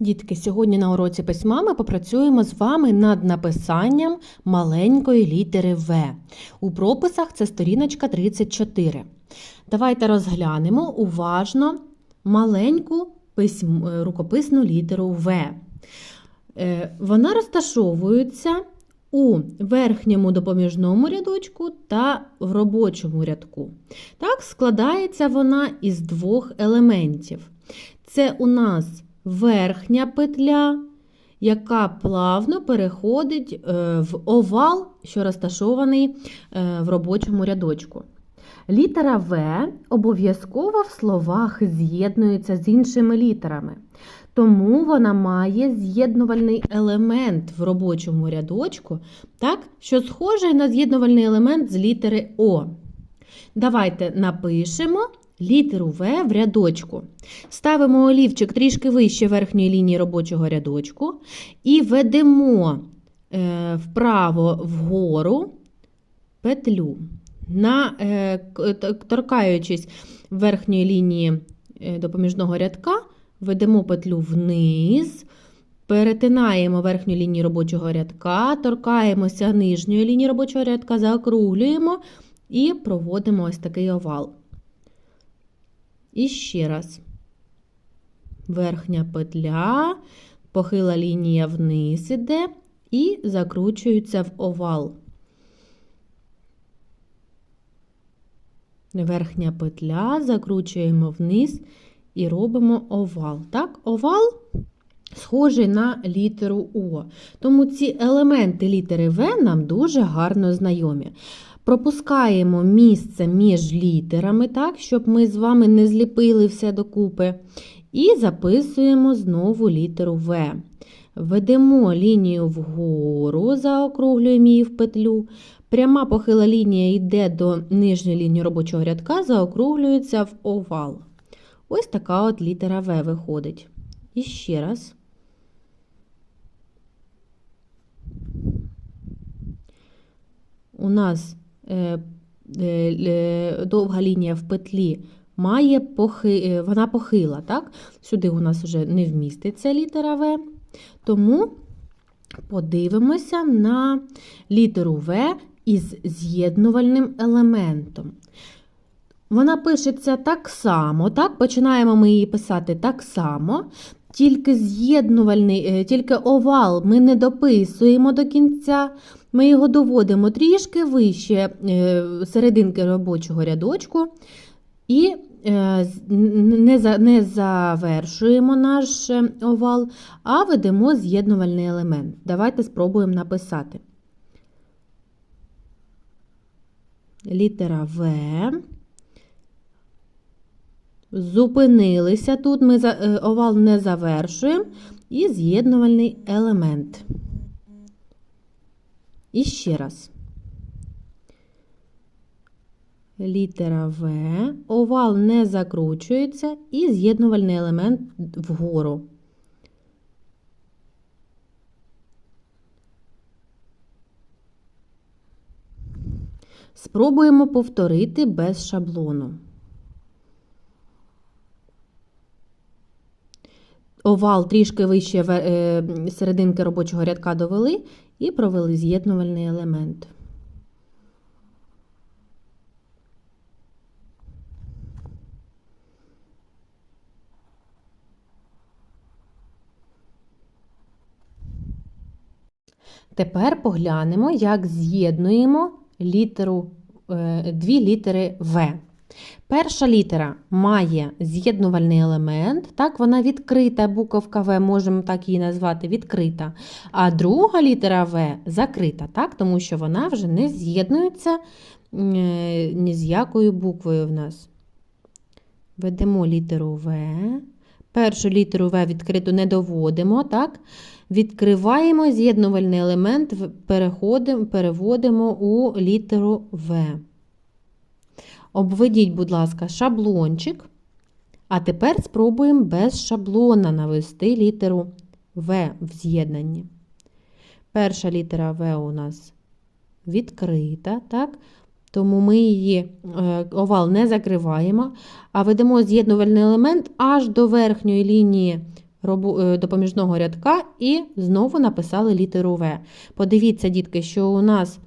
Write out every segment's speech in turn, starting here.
Дітки, сьогодні на уроці письма ми попрацюємо з вами над написанням маленької літери В. У прописах це сторіночка 34. Давайте розглянемо уважно маленьку письм... рукописну літеру В. Е, Вона розташовується у верхньому допоміжному рядочку та в робочому рядку. Так, складається вона із двох елементів. Це у нас верхня петля, яка плавно переходить е, в овал, що розташований е, в робочому рядочку. Літера В обов'язково в словах з'єднується з іншими літерами. Тому вона має з'єднувальний елемент в робочому рядочку, так, що схожий на з'єднувальний елемент з літери О. Давайте напишемо літеру В в рядочку. Ставимо олівчик трішки вище верхньої лінії робочого рядочку і ведемо е, вправо вгору петлю. На, е, торкаючись верхньої лінії е, допоміжного рядка, ведемо петлю вниз, перетинаємо верхню лінію робочого рядка, торкаємося нижньої лінії робочого рядка, заокруглюємо і проводимо ось такий овал. І ще раз. Верхня петля, похила лінія вниз іде і закручується в овал. Верхня петля, закручуємо вниз і робимо овал. Так, овал схожий на літеру О. Тому ці елементи літери В нам дуже гарно знайомі. Пропускаємо місце між літерами, так, щоб ми з вами не зліпили все докупи. І записуємо знову літеру В. Ведемо лінію вгору, заокруглюємо її в петлю. Пряма похила лінія йде до нижньої лінії робочого рядка, заокруглюється в овал. Ось така от літера В виходить. І ще раз. У нас довга лінія в петлі має похи, е, вона похила, так? Сюди у нас вже не вміститься літера В. Тому подивимося на літеру В із з'єднувальним елементом. Вона пишеться так само, так? Починаємо ми її писати так само, тільки з'єднувальний, е, тільки овал ми не дописуємо до кінця. Ми його доводимо трішки вище е, серединки робочого рядочку і е, не, за, не завершуємо наш овал, а ведемо з'єднувальний елемент. Давайте спробуємо написати. Літера В. Зупинилися тут, ми е, овал не завершуємо, і з'єднувальний елемент. І ще раз. Літера В, овал не закручується і з'єднувальний елемент вгору. Спробуємо повторити без шаблону. Овал трішки вище е, серединки робочого рядка довели і провели з'єднувальний елемент. Тепер поглянемо, як з'єднуємо літеру, е, дві літери В. Перша літера має з'єднувальний елемент, так, вона відкрита, буковка В, можемо так її назвати, відкрита. А друга літера В закрита, так, тому що вона вже не з'єднується е, ні з якою буквою в нас. Ведемо літеру В. Першу літеру В відкриту не доводимо, так? Відкриваємо з'єднувальний елемент, переходимо, переводимо у літеру В. Обведіть, будь ласка, шаблончик. А тепер спробуємо без шаблона навести літеру В в з'єднанні. Перша літера В у нас відкрита, так? Тому ми її е, овал не закриваємо, а ведемо з'єднувальний елемент аж до верхньої лінії е, допоміжного рядка і знову написали літеру В. Подивіться, дітки, що у нас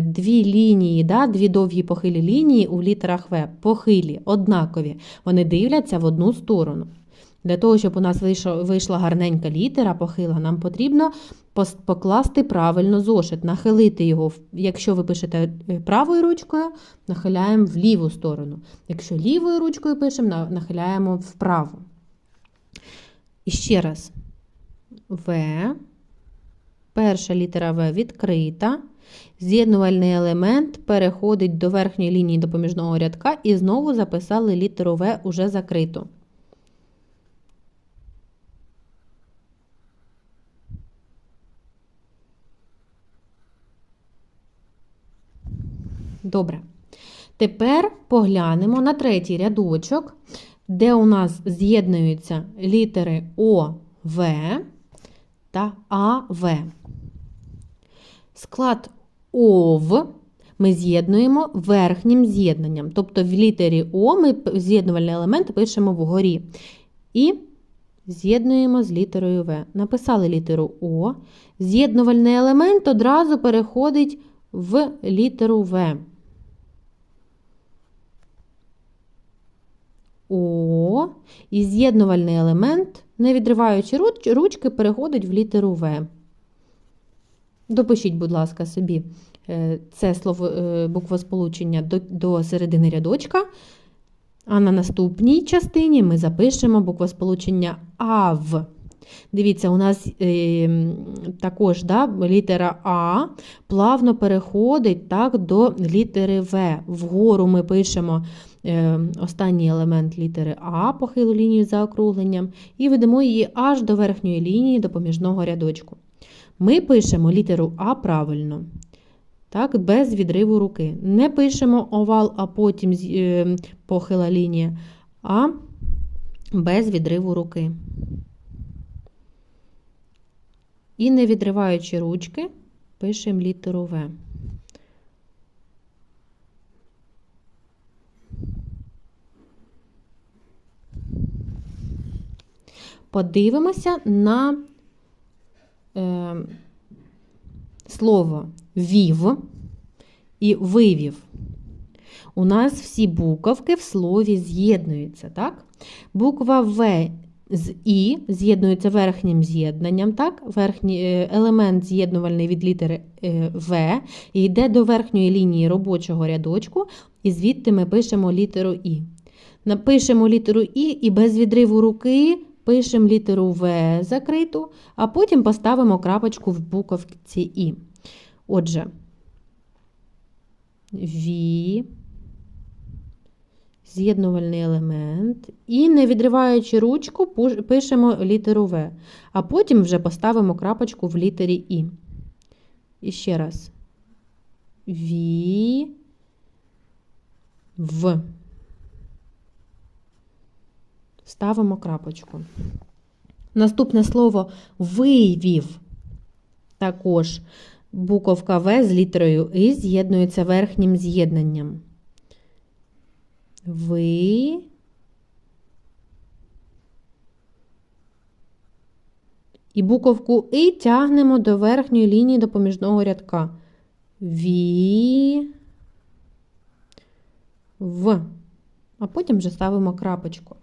дві лінії, да, дві довгі похилі лінії у літерах В. Похилі, однакові. Вони дивляться в одну сторону. Для того, щоб у нас вийшла, гарненька літера похила, нам потрібно покласти правильно зошит, нахилити його. Якщо ви пишете е, правою ручкою, нахиляємо в ліву сторону. Якщо лівою ручкою пишемо, нахиляємо вправо. І ще раз. В. Перша літера В відкрита. З'єднувальний елемент переходить до верхньої лінії допоміжного рядка і знову записали літеру В уже закриту. Добре. Тепер поглянемо на третій рядочок, де у нас з'єднуються літери О, В та АВ. Склад ОВ ми з'єднуємо верхнім з'єднанням. Тобто в літері О ми з'єднувальний елемент пишемо вгорі. І з'єднуємо з літерою В. Написали літеру О. З'єднувальний елемент одразу переходить в літеру В. О. І з'єднувальний елемент, не відриваючи ручки, переходить в літеру В. Допишіть, будь ласка, собі е, це слово е, буквосполучення до, до середини рядочка. А на наступній частині ми запишемо буквосполучення АВ. Дивіться, у нас е, також да, літера А плавно переходить так, до літери В. Вгору ми пишемо е, останній елемент літери А, похилу лінію за округленням, і ведемо її аж до верхньої лінії допоміжного рядочку. Ми пишемо літеру А правильно, так, без відриву руки. Не пишемо овал, а потім е, похила лінія, а без відриву руки. І не відриваючи ручки, пишемо літеру В. Подивимося на е, слово вів і вивів. У нас всі буковки в слові з'єднуються, так? Буква В з І з'єднується верхнім з'єднанням, так? Верхній е, елемент з'єднувальний від літери е, В і йде до верхньої лінії робочого рядочку, і звідти ми пишемо літеру І. Напишемо літеру І і без відриву руки пишемо літеру В закриту, а потім поставимо крапочку в буковці І. Отже, Ві, з'єднувальний елемент. І, не відриваючи ручку, пишемо літеру В, а потім вже поставимо крапочку в літері І. І ще раз. Ві, В. Ставимо крапочку. Наступне слово вивів. Також буковка В з літерою І з'єднується верхнім з'єднанням. Ви. І буковку І тягнемо до верхньої лінії допоміжного рядка. Ві. В. А потім вже ставимо крапочку.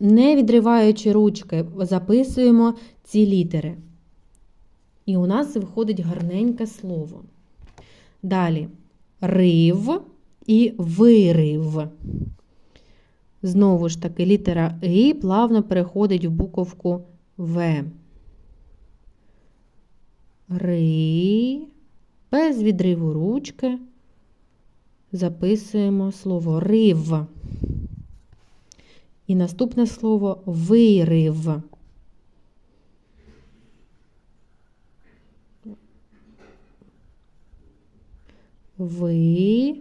Не відриваючи ручки, записуємо ці літери. І у нас виходить гарненьке слово. Далі рив і вирив. Знову ж таки, літера І плавно переходить в буковку В. Ри. Без відриву ручки записуємо слово рив. І наступне слово вирив. Ви.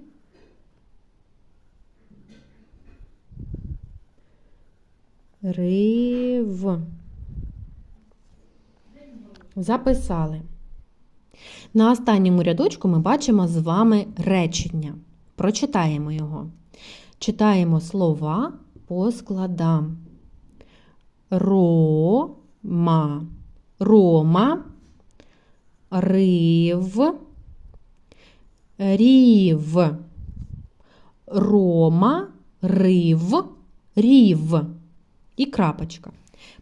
Рив. Записали. На останньому рядочку ми бачимо з вами речення. Прочитаємо його. Читаємо слова по складам. Ро, ма. Рома. Рив. Рів. Рома. Рив. Рів. І крапочка.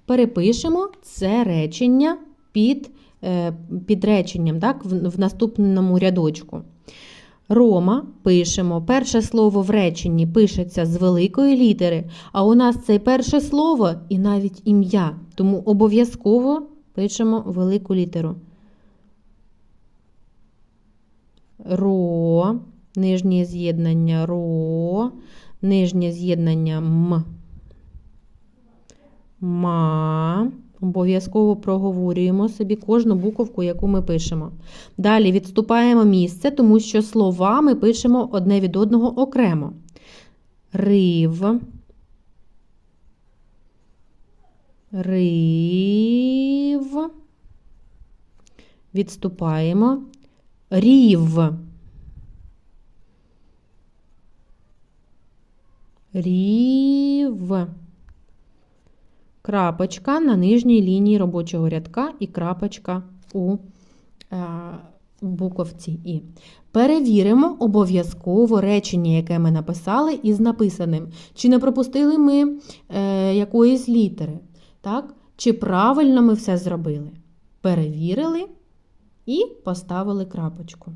Перепишемо це речення під, е, під реченням так, в наступному рядочку. Рома пишемо. Перше слово в реченні пишеться з великої літери, а у нас це перше слово і навіть ім'я. Тому обов'язково пишемо велику літеру. Ро, нижнє з'єднання ро, нижнє з'єднання м. Ма. Обов'язково проговорюємо собі кожну буковку, яку ми пишемо. Далі відступаємо місце, тому що слова ми пишемо одне від одного окремо. Рив. Рив. Відступаємо. Рів. Рів. Крапочка на нижній лінії робочого рядка і крапочка у е, буковці І. Перевіримо обов'язково речення, яке ми написали, із написаним. Чи не пропустили ми е, якоїсь літери? Так? Чи правильно ми все зробили? Перевірили і поставили крапочку.